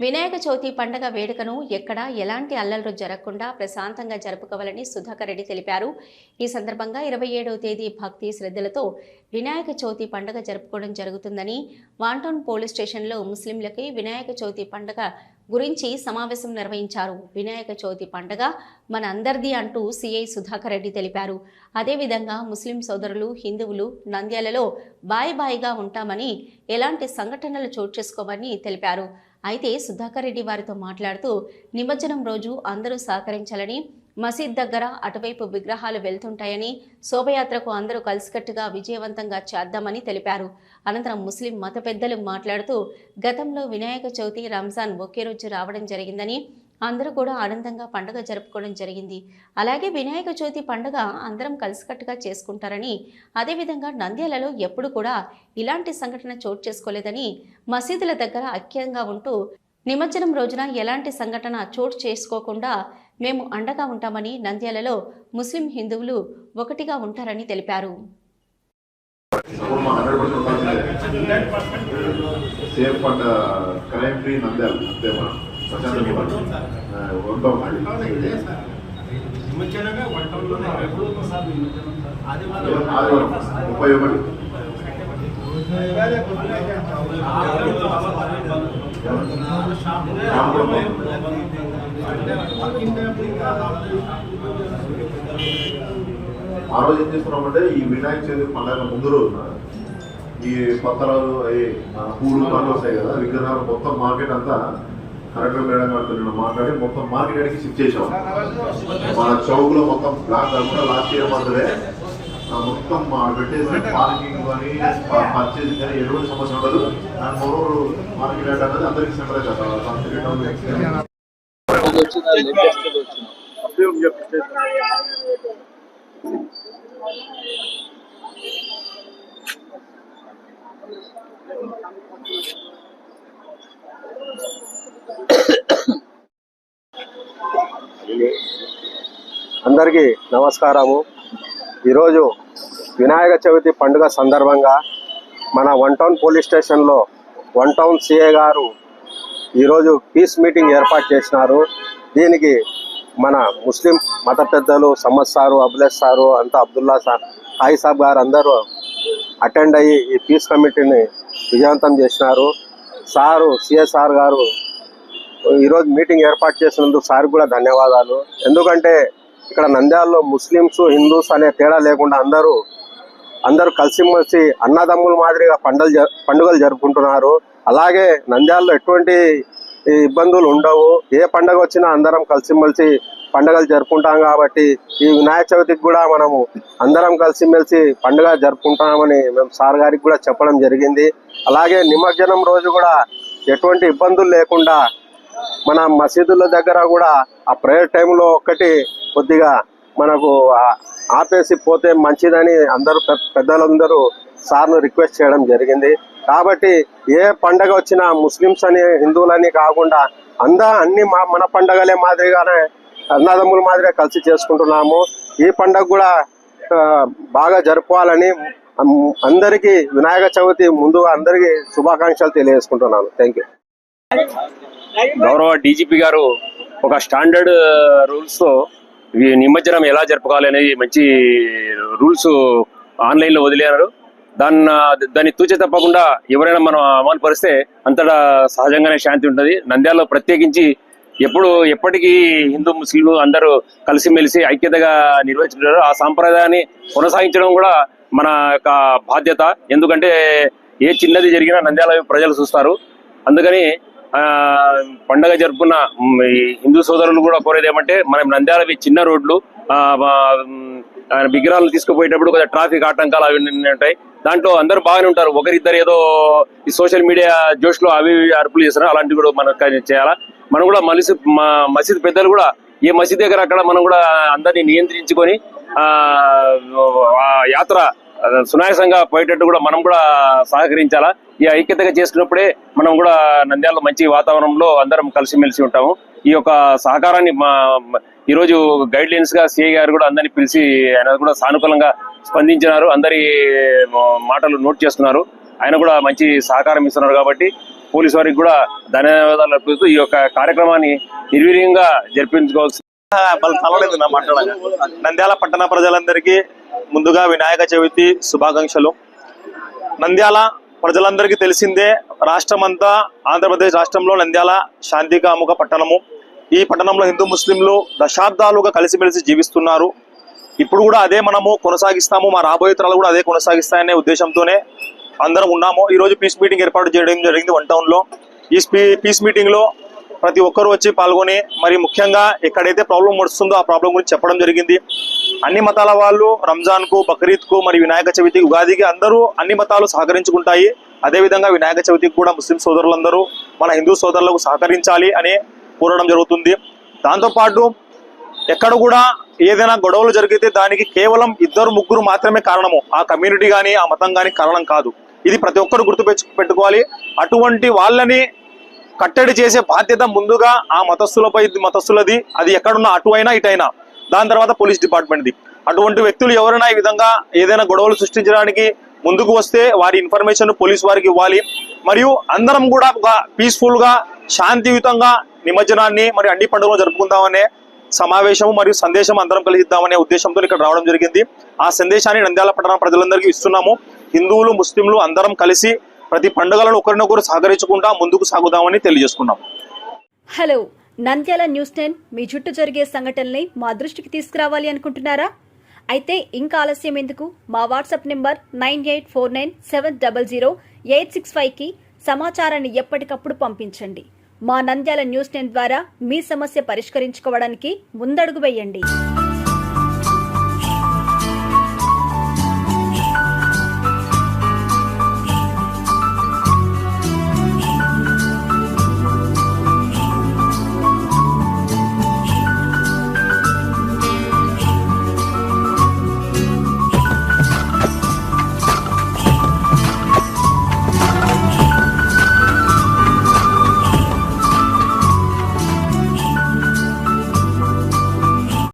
వినాయక చవితి పండగ వేడుకను ఎక్కడ ఎలాంటి అల్లర్లు జరగకుండా ప్రశాంతంగా జరుపుకోవాలని సుధాకర్ రెడ్డి తెలిపారు. ఈ సందర్భంగా ఇరవై ఏడవ తేదీ భక్తి శ్రద్ధలతో వినాయక చవితి పండగ జరుపుకోవడం జరుగుతుందని వాంటౌన్ పోలీస్ స్టేషన్లో ముస్లింలకి వినాయక చవితి పండగ గురించి సమావేశం నిర్వహించారు. వినాయక చవితి పండగ మన అందరిది అంటూ సిఐ సుధాకర్ రెడ్డి తెలిపారు. అదేవిధంగా ముస్లిం సోదరులు హిందువులు నంద్యాలలో బాయి బాయిగా ఉంటామని ఎలాంటి సంఘటనలు చోటు చేసుకోమని తెలిపారు. అయితే సుధాకర్ రెడ్డి వారితో మాట్లాడుతూ నిమజ్జనం రోజు అందరూ సహకరించాలని మసీద్ దగ్గర అటువైపు విగ్రహాలు వెళ్తుంటాయని శోభయాత్రకు అందరూ కలిసికట్టుగా విజయవంతంగా చేద్దామని తెలిపారు. అనంతరం ముస్లిం మత పెద్దలు మాట్లాడుతూ గతంలో వినాయక చవితి రంజాన్ ఒకే రోజు రావడం జరిగిందని అందరూ కూడా ఆనందంగా పండుగ జరుపుకోవడం జరిగింది. అలాగే వినాయక చవితి పండుగ అందరం కలిసికట్టుగా చేసుకుంటారని అదేవిధంగా నంద్యాలలో ఎప్పుడు కూడా ఇలాంటి సంఘటన చోటు చేసుకోలేదని మసీదుల దగ్గర ఐక్యంగా ఉంటూ నిమజ్జనం రోజున ఎలాంటి సంఘటన చోటు చేసుకోకుండా మేము అండగా ఉంటామని నంద్యాలలో ముస్లిం హిందువులు ఒకటిగా ఉంటారని తెలిపారు. Safe and crime free Nandyal అంతే మనం. ముప్పై ఒకటి ఆ రోజు ఏం చేస్తున్నామంటే ఈ వినాయక చవితి పండుగ ముందు రోజున ఈ పత్రాలు అవి పూలు పనులు వస్తాయి కదా విగ్రహాలు మొత్తం మార్కెట్ అంతా కలెక్టర్ మేడం గారితో నిన్న మాట్లాడి మొత్తం మార్కెట్ అడిగి షిఫ్ట్ చేసాం మన చౌక్లో మొత్తం బ్లాక్ కాకుండా లాస్ట్ ఇయర్ మాత్రమే. మొత్తం పెట్టేసి పార్కింగ్ కానీ పర్చేసింగ్ కానీ ఎటువంటి సమస్య ఉండదు. అండ్ మరో మార్కెట్ యార్డ్ అనేది అందరికీ సెంటర్ జరుగుతుంది అందరికీ నమస్కారము. ఈరోజు వినాయక చవితి పండుగ సందర్భంగా మన వన్ టౌన్ పోలీస్ స్టేషన్లో వన్ టౌన్ సిఏ గారు ఈరోజు పీస్ మీటింగ్ ఏర్పాటు చేసినారు. దీనికి మన ముస్లిం మత పెద్దలు సమ్మద్ సారు అబులేష్ సారు అంతా అబ్దుల్లా సార్ హాయి సాబ్ గారు అందరూ అటెండ్ అయ్యి ఈ పీస్ కమిటీని విజయవంతం చేసినారు. సారు సిఎస్ఆర్ గారు ఈరోజు మీటింగ్ ఏర్పాటు చేసినందుకు సార్ కూడా ధన్యవాదాలు. ఎందుకంటే ఇక్కడ నంద్యాలలో ముస్లిమ్స్ హిందూస్ అనే తేడా లేకుండా అందరూ అందరూ కలిసిమెలిసి అన్నదమ్ముల మాదిరిగా పండుగలు జ- పండుగలు జరుపుకుంటున్నారు. అలాగే నంద్యాలలో ఎటువంటి ఇబ్బందులు ఉండవు. ఏ పండగ వచ్చినా అందరం కలిసిమెలిసి పండుగలు జరుపుకుంటాం కాబట్టి ఈ వినాయక చవితికి కూడా మనము అందరం కలిసిమెలిసి పండుగ జరుపుకుంటామని మేము సార్ గారికి కూడా చెప్పడం జరిగింది. అలాగే నిమజ్జనం రోజు కూడా ఎటువంటి ఇబ్బందులు లేకుండా మన మసీదుల దగ్గర కూడా ఆ ప్రేయర్ టైంలో ఒక్కటి కొద్దిగా మనకు ఆపేసి పోతే మంచిదని అందరూ పెద్దలందరూ సార్ను రిక్వెస్ట్ చేయడం జరిగింది. కాబట్టి ఏ పండగ వచ్చినా ముస్లిమ్స్ అని హిందువులని కాకుండా అందా అన్ని మా మన పండగలే మాదిరిగానే అన్నదమ్ముల మాదిరిగా కలిసి చేసుకుంటున్నాము. ఈ పండగ కూడా బాగా జరుపుకోవాలని అందరికీ వినాయక చవితి ముందుగా అందరికీ శుభాకాంక్షలు తెలియజేసుకుంటున్నాను. థ్యాంక్ యూ గౌరవ డీజీపీ గారు ఒక స్టాండర్డ్ రూల్స్తో ఈ నిమజ్జనం ఎలా జరుపుకోవాలి అనేది మంచి రూల్స్ ఆన్లైన్లో వదిలేరు దాన్ని దాన్ని తూచే తప్పకుండా ఎవరైనా మనం అమలు పరిస్తే అంతటా సహజంగానే శాంతి ఉంటుంది. నంద్యాలలో ప్రత్యేకించి ఎప్పుడు ఎప్పటికీ హిందూ ముస్లింలు అందరూ కలిసిమెలిసి ఐక్యతగా నిర్వహించారు ఆ సాంప్రదాయాన్ని కొనసాగించడం కూడా మన యొక్క బాధ్యత. ఎందుకంటే ఏ చిన్నది జరిగినా నంద్యాల ప్రజలు చూస్తారు. అందుకని పండగ జరుపుకున్న హిందూ సోదరులు కూడా కోరేది ఏమంటే మనం నంద్యాలవి చిన్న రోడ్లు ఆ, విగ్రహాలు తీసుకుపోయేటప్పుడు కొంచెం ట్రాఫిక్ ఆటంకాలు అవి ఉంటాయి. దాంట్లో అందరూ బాగానే ఉంటారు. ఒకరిద్దరు ఏదో ఈ సోషల్ మీడియా జోష్లో అవి అర్పులు చేస్తారు చేస్తున్నారు అలాంటివి కూడా మనం చేయాలా? మనం కూడా మలిసి మసీద్ పెద్దలు కూడా ఏ మసీద్ దగ్గర అక్కడ మనం కూడా అందరినీ నియంత్రించుకొని ఆ యాత్ర సునాయాసంగా పోయేటట్టు కూడా మనం కూడా సహకరించాలా? ఈ ఐక్యతగా చేసుకున్నప్పుడే మనం కూడా నంద్యాల మంచి వాతావరణంలో అందరం కలిసిమెలిసి ఉంటాము. ఈ యొక్క సహకారాన్ని మా ఈరోజు గైడ్ లైన్స్గా సిఐ గారు కూడా అందరినీ పిలిచి ఆయన కూడా సానుకూలంగా స్పందించినారు. అందరి మాటలు నోట్ చేస్తున్నారు ఆయన కూడా మంచి సహకారం ఇస్తున్నారు కాబట్టి పోలీసు వారికి కూడా ధన్యవాదాలు అర్పిస్తూ ఈ యొక్క కార్యక్రమాన్ని నిర్వీర్యంగా జరిపించుకోవాల్సి వాళ్ళు తలలేదు నా మాట్లాడగా నంద్యాల పట్టణ ప్రజలందరికీ ముందుగా వినాయక చవితి శుభాకాంక్షలు. నంద్యాల ప్రజలందరికీ తెలిసిందే రాష్ట్రమంతా ఆంధ్రప్రదేశ్ రాష్ట్రంలో నంద్యాల శాంతికాముఖ పట్టణము. ఈ పట్టణంలో హిందూ ముస్లింలు దశాబ్దాలుగా కలిసిమెలిసి జీవిస్తున్నారు. ఇప్పుడు కూడా అదే మనము కొనసాగిస్తాము మా రాబోయే తరాలు కూడా అదే కొనసాగిస్తాయనే ఉద్దేశంతోనే అందరం ఉన్నాము. ఈ రోజు పీస్ మీటింగ్ ఏర్పాటు చేయడం జరిగింది వన్ టౌన్లో ఈ స్పీ- పీస్ మీటింగ్లో ప్రతి ఒక్కరు వచ్చి పాల్గొని మరి ముఖ్యంగా ఎక్కడైతే ప్రాబ్లం వస్తుందో ఆ ప్రాబ్లం గురించి చెప్పడం జరిగింది. అన్ని మతాల వాళ్ళు రంజాన్కు బక్రీద్కు మరి వినాయక చవితి ఉగాదికి అందరూ అన్ని మతాలు సహకరించుకుంటాయి. అదేవిధంగా వినాయక చవితికి కూడా ముస్లిం సోదరులందరూ మన హిందూ సోదరులకు సహకరించాలి అని కోరడం జరుగుతుంది. దాంతోపాటు ఎక్కడ కూడా ఏదైనా గొడవలు జరిగితే దానికి కేవలం ఇద్దరు ముగ్గురు మాత్రమే కారణము. ఆ కమ్యూనిటీ కానీ ఆ మతం కానీ కారణం కాదు. ఇది ప్రతి ఒక్కరు గుర్తు పెట్టుకోవాలి. అటువంటి వాళ్ళని కట్టడి చేసే బాధ్యత ముందుగా ఆ మతస్థులపై మతస్థులది. అది ఎక్కడున్నా అటువైనా ఇటైనా. దాని తర్వాత పోలీస్ డిపార్ట్మెంట్ది. అటువంటి వ్యక్తులు ఎవరైనా ఈ విధంగా ఏదైనా గొడవలు సృష్టించడానికి ముందుకు వస్తే వారి ఇన్ఫర్మేషన్ పోలీస్ వారికి ఇవ్వాలి. మరియు అందరం కూడా పీస్ఫుల్గా శాంతియుతంగా నిమజ్జనాన్ని మరియు అన్ని పండుగలు జరుపుకుందామనే సమావేశం మరియు సందేశం అందరం కలిగిద్దామనే ఉద్దేశంతో ఇక్కడ రావడం జరిగింది. ఆ సందేశాన్ని నంద్యాల పట్టణ ప్రజలందరికీ ఇస్తున్నాము. హిందువులు ముస్లింలు అందరం కలిసి ప్రతి పండుగలను ఒకరినొకరు సహకరించుకుంటా ముందుకు సాగుదామని తెలియజేసుకున్నాం. హలో నంద్యాల న్యూస్ టెన్ మీ చుట్టూ జరిగే సంఘటనల్ని మా దృష్టికి తీసుకురావాలి అనుకుంటున్నారా? అయితే ఇంకా ఆలస్యం ఎందుకు? మా WhatsApp number nine eight four nine seven double zero eight six ఫైవ్కి సమాచారాన్ని ఎప్పటికప్పుడు పంపించండి. మా నంద్యాల న్యూస్ టెన్ ద్వారా మీ సమస్య పరిష్కరించుకోవడానికి ముందడుగు వేయండి.